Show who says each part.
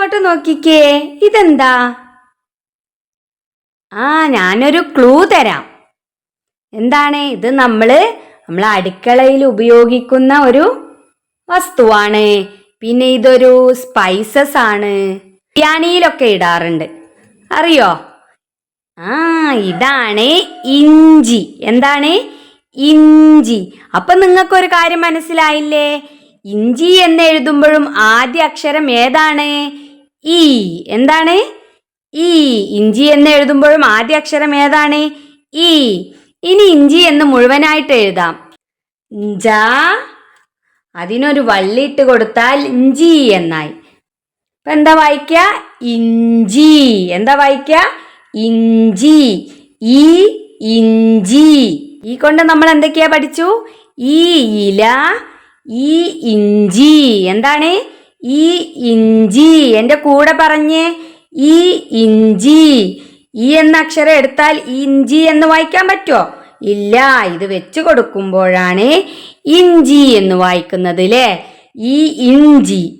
Speaker 1: ഇങ്ങോട്ട് നോക്കിക്കേ. ഇതെന്താ? ആ ഞാനൊരു ക്ലൂ തരാം. എന്താണ്? ഇത് നമ്മൾ നമ്മൾ അടുക്കളയിൽ ഉപയോഗിക്കുന്ന ഒരു വസ്തുവാണ്. പിന്നെ ഇതൊരു സ്പൈസസ് ആണ്. ബിരിയാണിയിലൊക്കെ ഇടാറുണ്ട്. അറിയോ? ആ ഇതാണ് ഇഞ്ചി. എന്താണ്? ഇഞ്ചി. അപ്പൊ നിങ്ങൾക്കൊരു കാര്യം മനസ്സിലായില്ലേ? ഇഞ്ചി എന്ന് എഴുതുമ്പോഴും ആദ്യ അക്ഷരം ഏതാണ്? ഈ എന്താണ്? ഇ ഇഞ്ചി എന്ന് എഴുതുമ്പോഴും ആദ്യ അക്ഷരം ഏതാണ്? ഇ ഇനി ഇഞ്ചി എന്ന് മുഴുവനായിട്ട് എഴുതാം. ജ. അതിനൊരു വള്ളിയിട്ട് കൊടുത്താൽ ഇഞ്ചി എന്നായി. ഇപ്പൊ എന്താ വായിക്ക? ഇഞ്ചി. എന്താ വായിക്ക? ഇഞ്ചി. ഈ ഇഞ്ചി. ഈ കൊണ്ട് നമ്മൾ എന്തൊക്കെയാ പഠിച്ചു? ഈ ഇല ഈ ഇഞ്ചി. എന്താണ്? ഈ ഇഞ്ചി. എന്റെ കൂടെ പറഞ്ഞേ. ഈ ഇഞ്ചി. ഈ എന്ന അക്ഷരം എടുത്താൽ ഇഞ്ചി എന്ന് വായിക്കാൻ പറ്റുമോ ഇല്ല ഇത് വെച്ച് കൊടുക്കുമ്പോഴാണ് ഇഞ്ചി എന്ന് വായിക്കുന്നത് അല്ലേ ഈ ഇഞ്ചി.